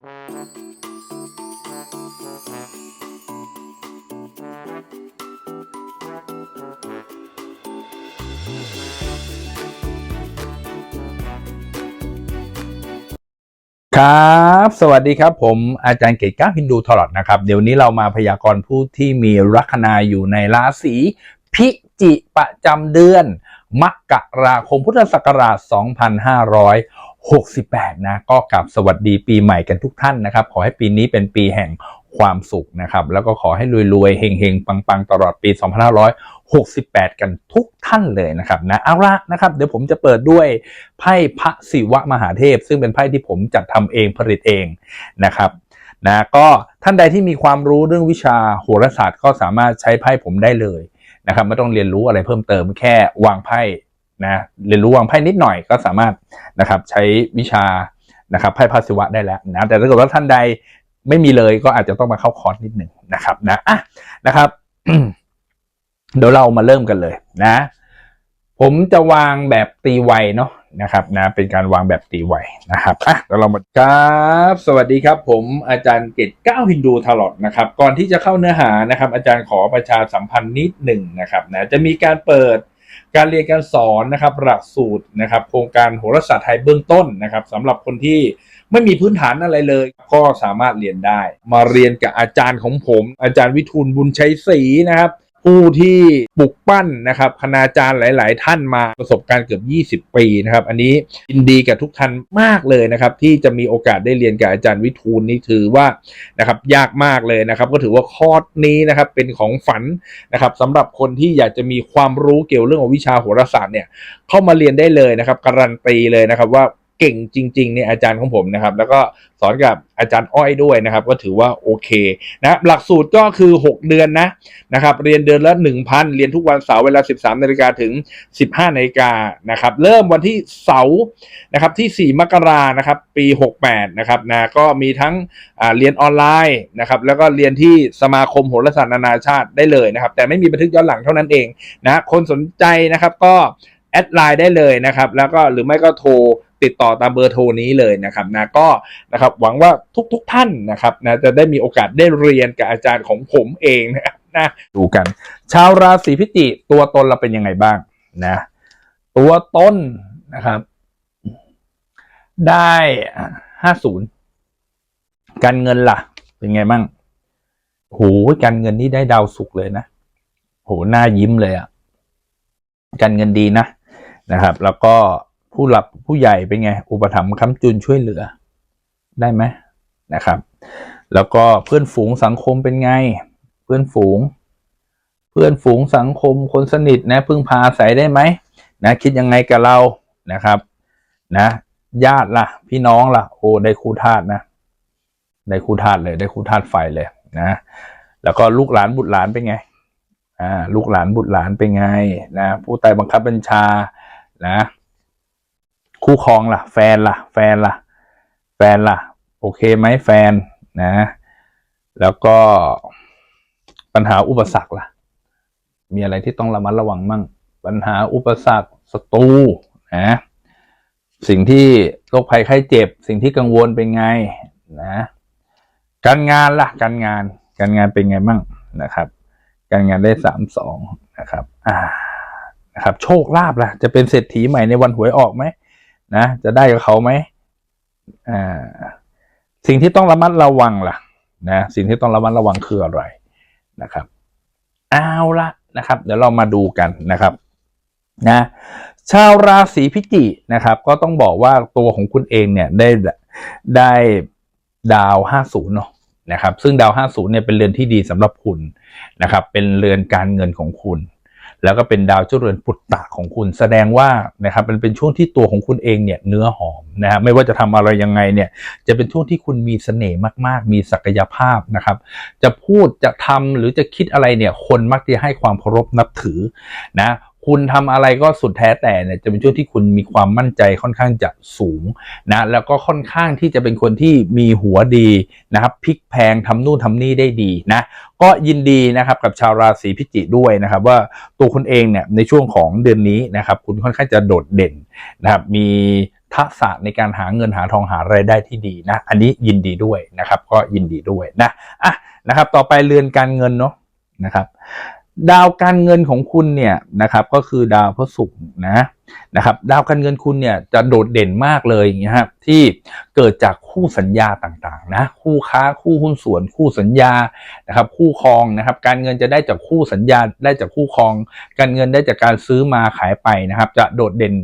ครับสวัสดีครับผมอาจารย์เกตก้าฮินดูทอรอดนะครับ เดี๋ยวนี้เรามาพยากรณ์ผู้ที่มีลัคนาอยู่ในราศีพิจิประจำเดือน มกราคมพุทธศักราช 68 นะ ก็กลับสวัสดีปีใหม่กันทุกท่านนะครับ ขอให้ปีนี้เป็นปีแห่งความสุขนะครับ แล้วก็ขอให้รวยๆเฮงๆ ปังๆ ตลอดปี 2568 กันทุกท่านเลยนะครับนะเอาละนะครับ เดี๋ยวผมจะเปิดด้วยไพ่พระศิวะมหาเทพ ซึ่งเป็นไพ่ที่ผมจัดทำเองผลิตเองนะครับนะก็ท่านใดที่มีความรู้เรื่องวิชาโหราศาสตร์ก็สามารถใช้ไพ่ผมได้เลยนะครับไม่ต้องเรียนรู้อะไรเพิ่มเติมแค่วางไพ่ นะเรียนรู้วางไพ่นิดหน่อยก็สามารถนะครับใช้วิชานะครับไพ่พระศิวะได้แล้วนะแต่ถ้าเกิดว่าท่านใดไม่มีเลยก็อาจจะต้องมาเข้าคอร์สนิดหนึ่งนะครับนะอะนะครับ เดี๋ยวเรามาเริ่มกันเลยนะ ผมจะวางแบบตีไวเนาะนะครับนะเป็นการวางแบบตีไวนะครับอะเดี๋ยวเรามาครับ สวัสดีครับ ผมอาจารย์เกตก้าฮินดูทลอดนะครับ ก่อนที่จะเข้าเนื้อหานะครับ อาจารย์ขอประชาสัมพันธ์นิดหนึ่งนะครับนะจะมีการเปิด การเรียนการสอนนะครับหลักสูตรนะครับโครงการโหราศาสตร์ไทยเบื้องต้นนะครับสำหรับคนที่ไม่มีพื้นฐานอะไรเลย ก็สามารถเรียนได้ มาเรียนกับอาจารย์ของผม อาจารย์วิทูลบุญชัยศรีนะครับ ผู้ที่ปลุกปั้นนะครับคณาจารย์หลาย ๆ ท่านมาประสบการณ์เกือบ 20 ปีนะครับ อันนี้ยินดีกับทุกท่านมากเลยนะครับ ที่จะมีโอกาสได้เรียนกับอาจารย์วิทูลนี่ถือว่านะครับยากมากเลยนะครับ ก็ถือว่าคอร์สนี้นะครับเป็นของฝันนะครับสำหรับคนที่อยากจะมีความรู้เกี่ยวเรื่องของวิชาโหราศาสตร์เนี่ยเข้ามาเรียนได้เลยนะครับ การันตีเลยนะครับว่า เก่งจริงๆเนี่ยอาจารย์ของผมนะครับ แล้วก็สอนกับอาจารย์อ้อยด้วยนะครับ ก็ถือว่าโอเคนะหลักสูตรก็คือ 6 เดือนนะนะครับ เรียนเดือนละ 1,000 เรียนทุกวันเสาร์เวลา 13นาฬิกาถึง 15นาฬิกานะครับ เริ่มวันที่เสาร์นะครับที่ 4 มกรานะครับ ปี 68 นะครับนะก็มีทั้งเรียนออนไลน์นะครับแล้วก็เรียนที่สมาคมโหราศาสตร์นานาชาติได้เลยนะครับ แต่ไม่มีบันทึกย้อนหลังเท่านั้นเองนะคนสนใจนะครับก็ แอดไลน์ได้เลยนะครับ แล้วก็หรือไม่ก็โทรติดต่อตามเบอร์โทรนี้เลยนะครับนะก็นะครับหวังว่าทุกๆทท่านนะครับนะจะได้มีโอกาสได้เรียนกับอาจารย์ของผมเองนะครับนะดูกัน ชาวราศีพิจิกตัวตนเราเป็นยังไงบ้างนะตัวต้นนะครับ ได้ห้าศูนย์การเงินล่ะ เป็นไงบ้างโหการเงินนี่ได้ดาวสุกเลยนะโหหน้ายิ้มเลยอะ่ะการเงินดีนะ นะครับ แล้วก็ผู้หลักผู้ใหญ่เป็นไง อุปถัมภ์ค้ำจุนช่วยเหลือ ได้ไหมนะครับ แล้วก็เพื่อนฝูงสังคมเป็นไง เพื่อนฝูง เพื่อนฝูงสังคมคนสนิทนะพึ่งพาอาศัยได้ไหมนะคิดยังไงกับเรานะครับ นะ ญาติล่ะ พี่น้องล่ะ โอ้ได้คู่ธาตุนะได้คู่ธาตุเลย ได้คู่ธาตุไฟเลยนะ แล้วก็ลูกหลานบุตรหลานเป็นไงอ่าลูกหลานบุตรหลานเป็นไงนะผู้ใต้บังคับบัญชา นะ คู่ครองล่ะ แฟนล่ะ แฟนล่ะ แฟนล่ะ โอเคไหมแฟนนะ แล้วก็ปัญหาอุปสรรคล่ะ มีอะไรที่ต้องระมัดระวังมั่ง ปัญหาอุปสรรคศัตรูนะสิ่งที่โรคภัยไข้เจ็บ สิ่งที่กังวลเป็นไงนะ การงานล่ะ การงาน การงานเป็นไงมั่งนะครับ การงานได้สามสองนะครับ อ่า นะครับ โชคลาภล่ะ จะเป็นเศรษฐีใหม่ในวันหวยออกไหมนะ จะได้กับเขาไหมอ่าสิ่งที่ต้องระมัดระวังล่ะนะสิ่งที่ต้องระมัดระวังคืออะไรนะครับ เอาละนะครับ เดี๋ยวเรามาดูกันนะครับนะชาวราศีพิจิกนะครับ ก็ต้องบอกว่าตัวของคุณเองเนี่ยได้ได้ดาว 50 เนาะนะครับ ซึ่งดาว 50 เนี่ยเป็นเรือนที่ดีสำหรับคุณนะครับ เป็นเรือนการเงินของคุณ แล้วก็เป็นดาวเจ้าเรือนปุตตะของคุณ แสดงว่านะครับมันเป็นช่วงที่ตัวของคุณเองเนี่ยเนื้อหอมนะฮะไม่ว่าจะทำอะไรยังไงเนี่ยจะเป็นช่วงที่คุณมีเสน่ห์มาก ๆ มีศักยภาพนะครับ จะพูดจะทำหรือจะคิดอะไรเนี่ยคนมักจะให้ความเคารพนับถือนะ คุณทำอะไรก็สุดแท้แต่เนี่ยจะเป็นช่วงที่คุณมีความมั่นใจค่อนข้างจะสูงนะแล้วก็ค่อนข้างที่จะเป็นคนที่มีหัวดีนะครับพลิกแพงทำนู่นทำนี่ได้ดีนะก็ยินดีนะครับกับชาวราศีพิจิกด้วยนะครับว่าตัวคุณเองเนี่ยในช่วงของเดือนนี้นะครับคุณค่อนข้างจะโดดเด่นนะครับมีทักษะในการหาเงินหาทองหารายได้ที่ดีนะ อันนี้ยินดีด้วยนะครับ ก็ยินดีด้วยนะอะนะครับ ต่อไปเรือนการเงินเนาะนะครับ ดาวการเงินของคุณเนี่ยนะครับ ก็คือดาวพระศุกร์นะ นะครับดาวการเงินคุณเนี่ยจะโดดเด่นมากเลยอย่างเงี้ยครับที่เกิดจากคู่สัญญาต่างๆนะคู่ค้าคู่หุ้นส่วน คู่สัญญานะครับคู่ครองนะครับการเงินจะได้จากคู่สัญญาได้จากคู่ครอง การเงินได้จากการซื้อมาขายไปนะครับ จะโดดเด่น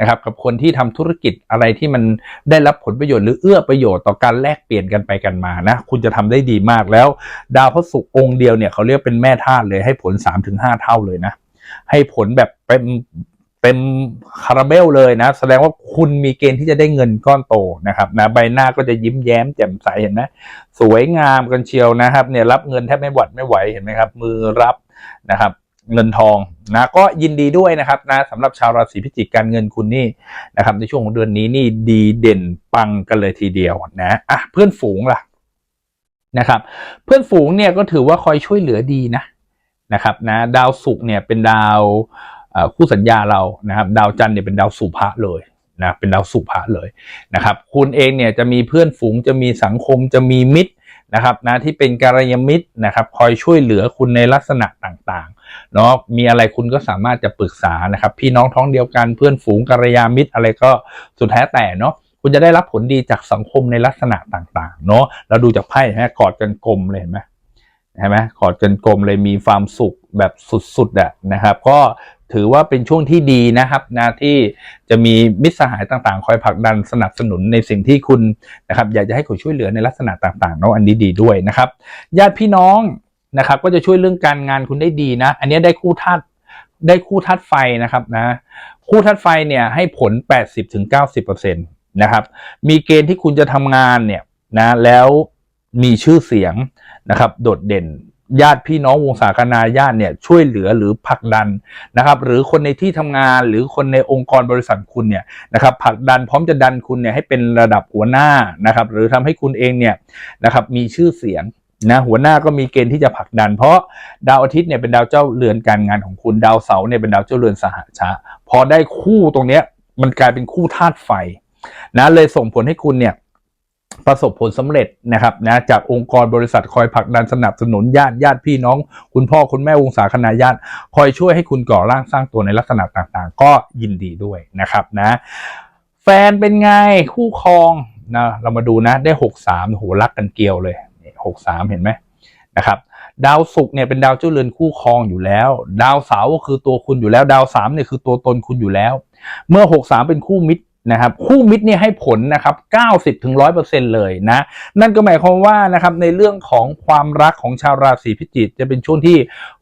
นะครับกับคนที่ทำธุรกิจอะไรที่มันได้รับผลประโยชน์หรือเอื้อประโยชน์ต่อการแลกเปลี่ยนกันไปกันมานะคุณจะทำได้ดีมากแล้ว ดาวพระศุกร์องค์เดียวเนี่ยเขาเรียกเป็นแม่ธาตุเลยให้ผล 3-5 เท่าเลยนะให้ผลแบบเป็น เป็นคาราเบลเลยนะ แสดงว่าคุณมีเกณฑ์ที่จะได้เงินก้อนโตนะครับนะใบหน้าก็จะยิ้มแย้มแจ่มใสเห็นไหมสวยงามกันเชียวนะครับเนี่ยรับเงินแทบไม่หวัดไม่ไหวเห็นไหมครับมือรับนะครับเงินทองนะก็ยินดีด้วยนะครับนะสำหรับชาวราศีพิจิกการเงินคุณนี่นะครับในช่วงของเดือนนี้นี่ดีเด่นปังกันเลยทีเดียวนะอะเพื่อนฝูงล่ะนะครับเพื่อนฝูงเนี่ยก็ถือว่าคอยช่วยเหลือดีนะนะครับนะดาวศุกร์เนี่ยเป็นดาว คู่สัญญาเรานะครับดาวจันทร์เนี่ยเป็นดาวสุภะเลยนะเป็นดาวสุภะเลยนะครับ คุณเองเนี่ยจะมีเพื่อนฝูงจะมีสังคมจะมีมิตรนะครับนะที่เป็นการยมิตรนะครับ คอยช่วยเหลือคุณในลักษณะต่างๆเนาะมีอะไรคุณก็สามารถจะปรึกษานะครับ พี่น้องท้องเดียวกันเพื่อนฝูงกัลยามิตรอะไรก็สุดแท้แต่เนาะคุณจะได้รับผลดีจากสังคมในลักษณะต่างๆ เนาะเราดูจากไพ่ฮะกอดกันกลมเลยเห็นไหมใช่ไหมกอดกันกลมเลยมีความสุขแบบสุดๆอะนะครับ ก็ ถือว่าเป็นช่วงที่ดีนะครับนะที่จะมีมิตรสหายต่างๆ คอยผลักดันสนับสนุนในสิ่งที่คุณนะครับอยากจะให้เขาช่วยเหลือในลักษณะต่างๆเนาะอันนี้ดีด้วยนะครับญาติพี่น้องนะครับก็จะช่วยเรื่องการงานคุณได้ดีนะ อันนี้ได้คู่ธาตุได้คู่ธาตุไฟนะครับนะคู่ธาตุไฟเนี่ยให้ผล 80-90%นะครับมีเกณฑ์ที่คุณจะทำงานเนี่ยนะแล้วมีชื่อเสียงนะครับโดดเด่น ญาติพี่น้องวงศาคณาญาติเนี่ยช่วยเหลือหรือผลักดันนะครับ หรือคนในที่ทำงานหรือคนในองค์กรบริษัทคุณเนี่ยนะครับผลักดันพร้อมจะดันคุณเนี่ยให้เป็นระดับหัวหน้านะครับ หรือทำให้คุณเองเนี่ยนะครับมีชื่อเสียงนะหัวหน้าก็มีเกณฑ์ที่จะผลักดัน เพราะดาวอาทิตย์เนี่ยเป็นดาวเจ้าเรือนการงานของคุณดาวเสาร์เนี่ยเป็นดาวเจ้าเรือนสหชะพอได้คู่ตรงเนี้ยมันกลายเป็นคู่ธาตุไฟนะเลยส่งผลให้คุณเนี่ย ประสบผลสำเร็จนะครับนะจากองค์กรบริษัทคอยผลักดันสนับสนุนญาติญาติพี่น้อง คุณพ่อคุณแม่วงศาคณาญาติ คอยช่วยให้คุณก่อร่างสร้างตัวในลักษณะต่างๆ ก็ยินดีด้วยนะครับนะแฟนเป็นไงคู่ครองนะเรามาดูนะได้หกสามโหรักกันเกลียวเลยหกสามเห็นไหมนะครับดาวศุกร์เนี่ยเป็นดาวเจ้าเรือนคู่ครองอยู่แล้ว ดาวเสาร์ก็คือตัวคุณอยู่แล้ว ดาวสามเนี่ยคือตัวตนคุณอยู่แล้ว เมื่อหกสามเป็นคู่มิตร นะครับคู่มิตรเนี่ยให้ผลนะครับ90ถึง100%เลยนะนั่นก็หมายความว่านะครับในเรื่องของความรักของชาวราศีพิจิกจะเป็นช่วงที่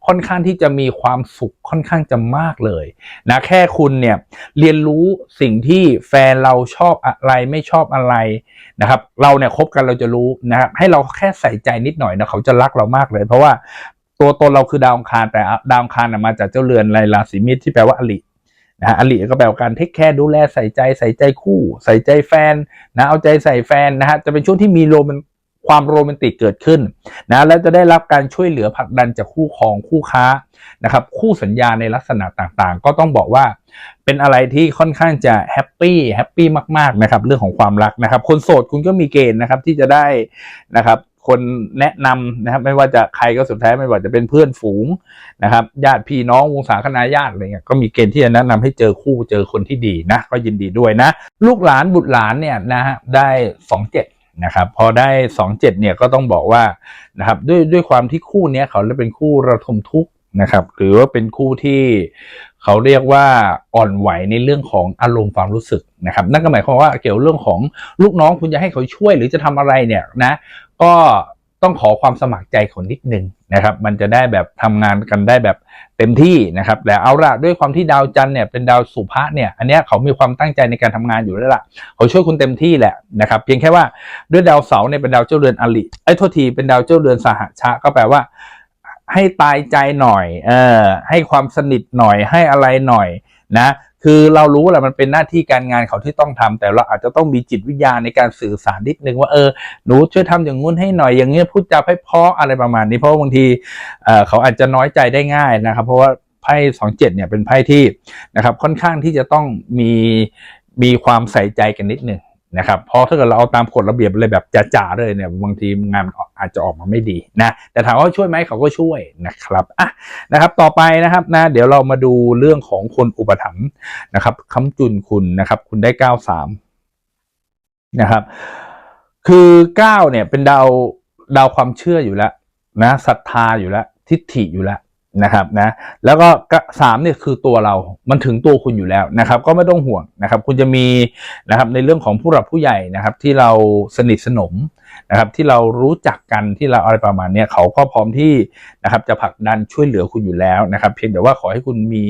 ค่อนข้างที่จะมีความสุขค่อนข้างจะมากเลยนะแค่คุณเนี่ยเรียนรู้สิ่งที่แฟนเราชอบอะไรไม่ชอบอะไรนะครับเราเนี่ยคบกันเราจะรู้นะครับให้เราแค่ใส่ใจนิดหน่อยนะเขาจะรักเรามากเลย เพราะว่าตัวตนเราคือดาวอังคารแต่ดาวอังคารนะมาจากเจ้าเรือนในราศีมิตรที่แปลว่าอลิ นะฮะอลิก็แปลว่าการเทคแคร์ดูแลใส่ใจใส่ใจคู่ ใส่ใจแฟนนะเอาใจใส่แฟนนะฮะจะเป็นช่วงที่มีโรแมนความโรแมนติกเกิดขึ้นนะแล้วจะได้รับการช่วยเหลือผลักดันจากคู่ครองคู่ค้านะครับคู่สัญญาในลักษณะต่างๆ ก็ต้องบอกว่าเป็นอะไรที่ค่อนข้างจะแฮปปี้แฮปปี้มากๆนะครับเรื่องของความรักนะครับคนโสดคุณก็มีเกณฑ์นะครับที่จะได้นะครับ คนแนะนำนะครับ ไม่ว่าจะใครก็สุดท้ายไม่ว่าจะเป็นเพื่อนฝูงนะครับ ญาติพี่น้องวงศาคณาญาติอะไรเงี้ยก็มีเกณฑ์ที่จะแนะนำให้เจอคู่เจอคนที่ดีนะ ก็ยินดีด้วยนะ ลูกหลานบุตรหลานเนี่ยนะฮะได้สองเจ็ดนะครับพอได้สองเจ็ดเนี่ยก็ต้องบอกว่านะครับด้วยด้วยความที่คู่เนี้ยเขาเรียกเป็นคู่ระทมทุกข์นะครับ หรือว่าเป็นคู่ที่เขาเรียกว่าอ่อนไหวในเรื่องของอารมณ์ความรู้สึกนะครับ นั่นก็หมายความว่าเกี่ยวเรื่องของลูกน้องคุณจะให้เขาช่วยหรือจะทำอะไรเนี่ยนะ ก็ต้องขอความสมัครใจเขานิดนึงนะครับ มันจะได้แบบทำงานกันได้แบบเต็มที่นะครับแต่เอาละด้วยความที่ดาวจันทร์เนี่ยเป็นดาวสุภะเนี่ย อันนี้เขามีความตั้งใจในการทำงานอยู่แล้วล่ะเขาช่วยคุณเต็มที่แหละนะครับ เพียงแค่ว่าด้วยดาวเสาเนี่ยเป็นดาวเจ้าเรือนอลิไอ้โทษทีเป็นดาวเจ้าเรือนสหชะก็แปลว่า ให้ตายใจหน่อย เออให้ความสนิทหน่อยให้อะไรหน่อยนะ คือเรารู้แหละมันเป็นหน้าที่การงานเขาที่ต้องทำแต่เราอาจจะต้องมีจิตวิญญาณในการสื่อสารนิดนึงว่าเออหนูช่วยทำอย่างงู้นให้หน่อยอย่างเงี้ยพูดจาให้เพราะอะไรประมาณนี้เพราะว่าบางทีเเขาอาจจะน้อยใจได้ง่ายนะครับ เพราะว่าไพ่สองเจ็ดเนี่ยเป็นไพ่ที่นะครับค่อนข้างที่จะต้องมีมีความใส่ใจกันนิดหนึ่ง นะครับเพราะถ้าเกิดเราเอาตามกฎระเบียบเลยแบบจ๋าๆเลยเนี่ยบางทีงานอาจจะออกมาไม่ดีนะแต่ถามว่าช่วยไหมเขาก็ช่วยนะครับอะนะครับต่อไปนะครับนะเดี๋ยวเรามาดูเรื่องของคนอุปถัมภ์นะครับคำจุนคุณนะครับ คุณได้เก้าสามนะครับคือเก้าเนี่ยเป็นดาวดาวความเชื่ออยู่แล้วนะศรัทธาอยู่แล้วทิฏฐิอยู่แล้ว นะครับนะแล้วก็สามเนี่ยคือตัวเรา มันถึงตัวคุณอยู่แล้วนะครับ ก็ไม่ต้องห่วงนะครับ คุณจะมีนะครับในเรื่องของผู้หลักผู้ใหญ่นะครับ ที่เราสนิทสนม นะครับที่เรารู้จักกันที่เราอะไรประมาณนี้เขาก็พร้อมที่นะครับจะผลักดันช่วยเหลือคุณอยู่แล้วนะครับ เพียงแต่ว่าขอให้คุณมี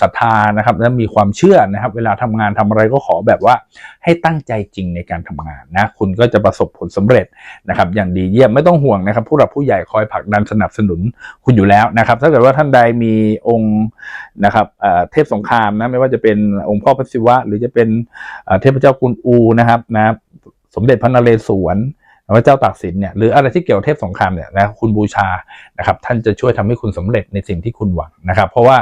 ศรัทธานะครับและมีความเชื่อนะครับ เวลาทำงานทำอะไรก็ขอแบบว่าให้ตั้งใจจริงในการทำงานนะคุณก็จะประสบผลสำเร็จนะครับ อย่างดีเยี่ยมไม่ต้องห่วงนะครับ ผู้หลักผู้ใหญ่คอยผลักดันสนับสนุนคุณอยู่แล้วนะครับ ถ้าเกิดว่าท่านใดมีองค์นะครับเทพสงครามนะไม่ว่าจะเป็นองค์พ่อพระศิวะ หรือจะเป็นเทพเจ้ากุนอูนะครับนะสมเด็จพระนเรศวร พระเจ้าตากสินเนี่ยหรืออะไรที่เกี่ยวเทพสงครามเนี่ยนะคุณบูชานะครับท่านจะช่วยทำให้คุณสำเร็จในสิ่งที่คุณหวังนะครับ เพราะว่า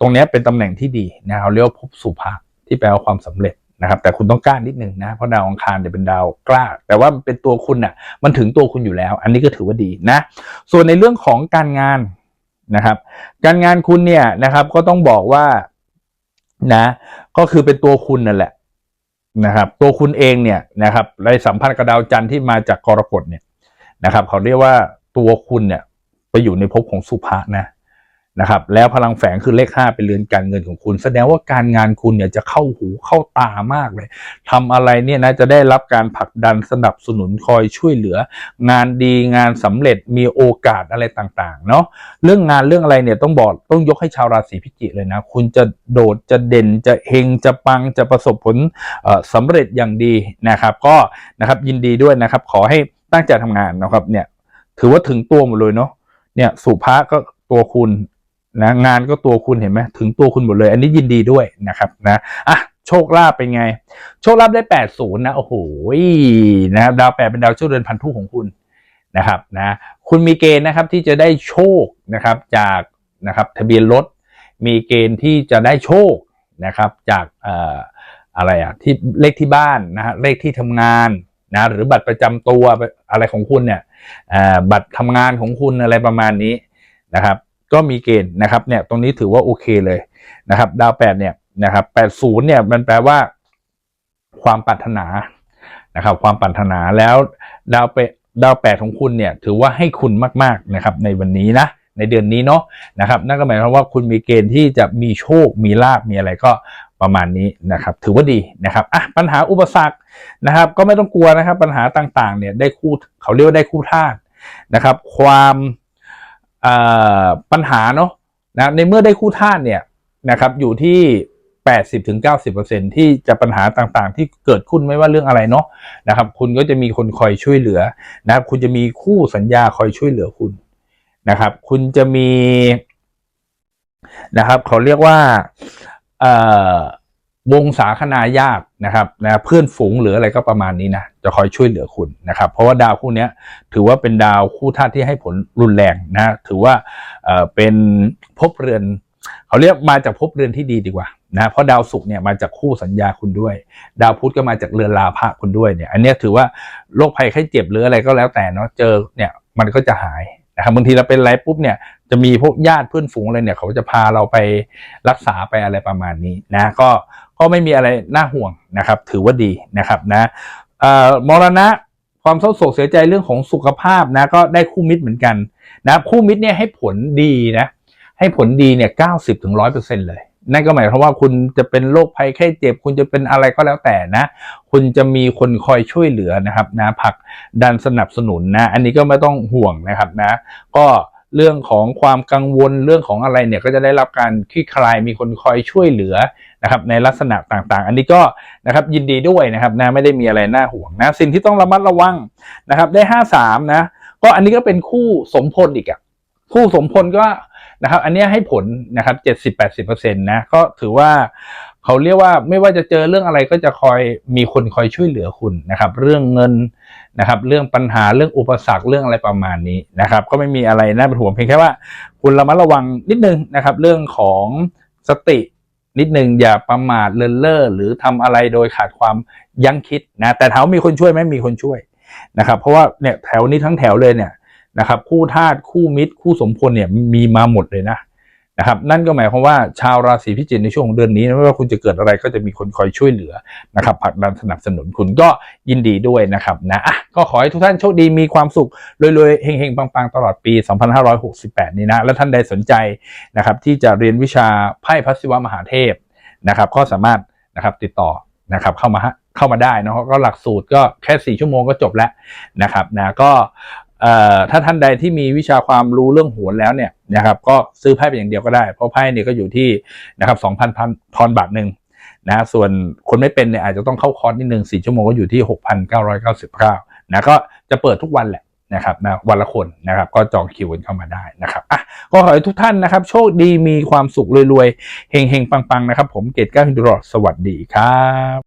ตรงนี้เป็นตำแหน่งที่ดีนะเราเรียกว่าภพสุภาที่แปลว่าความสำเร็จนะครับ แต่คุณต้องกล้านิดนึงนะเพราะดาวอังคารเนี่ยเป็นดาวกล้า แต่ว่าเป็นตัวคุณน่ะมันถึงตัวคุณอยู่แล้ว อันนี้ก็ถือว่าดีนะส่วนในเรื่องของการงานนะครับ การงานคุณเนี่ยนะครับก็ต้องบอกว่านะก็คือเป็นตัวคุณนั่นแหละ นะครับ ตัวคุณเองเนี่ยนะครับในสัมพันธ์กับดาวจันทร์ที่มาจากกรกฎเนี่ยนะครับ เขาเรียกว่าตัวคุณเนี่ยไปอยู่ในภพของสุภะนะ นะครับแล้วพลังแฝงคือเลขห้าเป็นเรือนการเงินของคุณ แสดงว่าการงานคุณเนี่ยจะเข้าหูเข้าตามากเลยทำอะไรเนี่ยนะจะได้รับการผลักดันสนับสนุนคอยช่วยเหลือ งานดีงานสำเร็จมีโอกาสอะไรต่างๆเนาะเรื่องงานเรื่องอะไรเนี่ยต้องบอกต้องยกให้ชาวราศีพิจิกเลยนะ คุณจะโดดจะเด่นจะเฮงจะปังจะประสบผลสำเร็จอย่างดีนะครับก็นะครับยินดีด้วยนะครับ ขอให้ตั้งใจทำงานนะครับเนี่ยถือว่าถึงตัวหมดเลยเนาะเนี่ยสุภาก็ตัวคุณ นะงานก็ตัวคุณเห็นไหมถึงตัวคุณหมดเลย อันนี้ยินดีด้วยนะครับนะอะโชคลาภเป็นไง โชคลาภได้แปดศูนย์นะโอ้โหนะครับดาวแปดเป็นดาวโชคเดือนพันธุของคุณนะครับนะคุณมีเกณฑ์นะครับที่จะได้โชคนะครับจากนะครับทะเบียนรถมีเกณฑ์ที่จะได้โชคนะครับจากเอ่ออะไรอะที่เลขที่บ้านนะฮะเลขที่ทำงานนะหรือบัตรประจำตัวอะไรของคุณเนี่ยบัตรทำงานของคุณอะไรประมาณนี้นะครับ ก็มีเกณฑ์นะครับเนี่ยตรงนี้ถือว่าโอเคเลยนะครับ ดาวแปดเนี่ยนะครับแปดศูนย์เนี่ยมันแปลว่า ความปรารถนานะครับ ความปรารถนาแล้วดาวเปดาวแปดของคุณเนี่ยถือว่าให้คุณมากๆนะครับในวันนี้นะในเดือนนี้เนาะนะครับนั่นก็หมายความว่าคุณมีเกณฑ์ที่จะมีโชค มีลาบมีอะไรก็ประมาณนี้นะครับ ถือว่าดีนะครับอะปัญหาอุปสรรคนะครับ ก็ไม่ต้องกลัวนะครับ ปัญหาต่างๆเนี่ยได้คู่เขาเรียกว่าได้คู่ธาตุนะครับ ความ ปัญหาเนาะนะในเมื่อได้คู่ธาตุเนี่ยนะครับอยู่ที่ 80ถึง90ที่จะปัญหาต่างๆ ที่เกิดขึ้นไม่ว่าเรื่องอะไรเนาะนะครับ คุณก็จะมีคนคอยช่วยเหลือนะครับคุณจะมีคู่สัญญาคอยช่วยเหลือคุณนะครับ คุณจะมีนะครับ เขาเรียกว่า วงสาคนาญาตินะครับนะเพื่อนฝูงหรืออะไรก็ประมาณนี้นะจะคอยช่วยเหลือคุณนะครับ เพราะว่าดาวคู่นี้ถือว่าเป็นดาวคู่ธาตุที่ให้ผลรุนแรงนะถือว่าเอ่อเป็นภพเรือนเขาเรียกมาจากภพเรือนที่ดีดีกว่านะเพราะดาวศุกร์เนี่ยมาจากคู่สัญญาคุณด้วย ดาวพุธก็มาจากเรือนลาภะคุณด้วยเนี่ย อันนี้ถือว่าโรคภัยไข้เจ็บหรืออะไรก็แล้วแต่เนาะเจอเนี่ยมันก็จะหายนะครับบางทีเราเป็นไรปุ๊บเนี่ย จะมีพวกญาติเพื่อนฝูงอะไรเนี่ย เขาจะพาเราไปรักษาไปอะไรประมาณนี้นะก็ก็ไม่มีอะไรน่าห่วงนะครับ ถือว่าดีนะครับนะมรณะความเศร้าโศกเสียใจเรื่องของสุขภาพนะก็ได้คู่มิตรเหมือนกันนะคู่มิตรเนี่ยให้ผลดีนะให้ผลดีเนี่ยเก้าสิบถึงร้อยเปอร์เซ็นเลยนั่นก็หมายความว่าคุณจะเป็นโรคภัยไข้เจ็บ คุณจะเป็นอะไรก็แล้วแต่นะ คุณจะมีคนคอยช่วยเหลือนะครับนะผักดันสนับสนุนนะ อันนี้ก็ไม่ต้องห่วงนะครับนะ ก็ เรื่องของความกังวลเรื่องของอะไรเนี่ยก็จะได้รับการคลี่คลายมีคนคอยช่วยเหลือนะครับในลักษณะต่างๆ อันนี้ก็นะครับยินดีด้วยนะครับนะไม่ได้มีอะไรน่าห่วงนะสิ่งที่ต้องระมัดระวังนะครับได้ห้าสามนะ ก็อันนี้ก็เป็นคู่สมพลอีกอะคู่สมพลก็นะครับอันนี้ให้ผลนะครับเจ็ดสิบแปดสิบเปอร์เซ็นต์นะก็ถือว่าเขาเรียกว่าไม่ว่าจะเจอเรื่องอะไรก็จะคอยมีคนคอยช่วยเหลือคุณนะครับ เรื่องเงิน นะครับ เรื่องปัญหาเรื่องอุปสรรคเรื่องอะไรประมาณนี้นะครับ ก็ไม่มีอะไรน่าเป็นห่วงเพียงแค่ว่า คุณระมัดระวังนิดนึงนะครับ เรื่องของสตินิดนึงอย่าประมาทเลินเล่อหรือทำอะไรโดยขาดความยั้งคิดนะแต่ถามว่ามีคนช่วยไหมมีคนช่วยนะครับ เพราะว่าเนี่ยแถวนี้ทั้งแถวเลยเนี่ยนะครับ คู่ธาตุคู่มิตร คู่สมพลเนี่ยมีมาหมดเลยนะ นะครับนั่นก็หมายความว่าชาวราศีพิจิกในช่วงเดือนนี้ไม่ว่าคุณจะเกิดอะไรก็จะมีคนคอยช่วยเหลือนะครับผลักดันสนับสนุนคุณก็ยินดีด้วยนะครับนะอะก็ขอให้ทุกท่านโชคดีมีความสุขรวยๆเฮงๆปังๆ ตลอดปี 2568 นี้นะ และท่านใดสนใจนะครับที่จะเรียนวิชาไพ่พัศิวมหาเทพนะครับก็สามารถนะครับติดต่อนะครับเข้ามาเข้ามาได้เนะก็หลักสูตรก็แค่ 4 ชั่วโมงก็จบแล้วนะครับนะก็ ถ้าท่านใดที่มีวิชาความรู้เรื่องโหวนแล้วเนี่ยนะครับก็ซื้อไพ่เป็นอย่างเดียวก็ได้ เพราะไพ่เนี่ยก็อยู่ที่นะครับ2,000พันทอนบาทหนึ่งนะส่วนคนไม่เป็นเนี่ยอาจจะต้องเข้าคอร์สนิดนึง4ชั่วโมงก็อยู่ที่6,999นเก้าร้อยเก้าสิบเก้านะก็จะเปิดทุกวันแหละนะครับนะวันละคนนะครับก็จองคิวกันเข้ามาได้นะครับอะก็ขอให้ทุกท่านนะครับ โชคดีมีความสุขรวยๆเฮงๆปังๆนะครับ ผมเกตก้าพินดุรอดสวัสดีครับ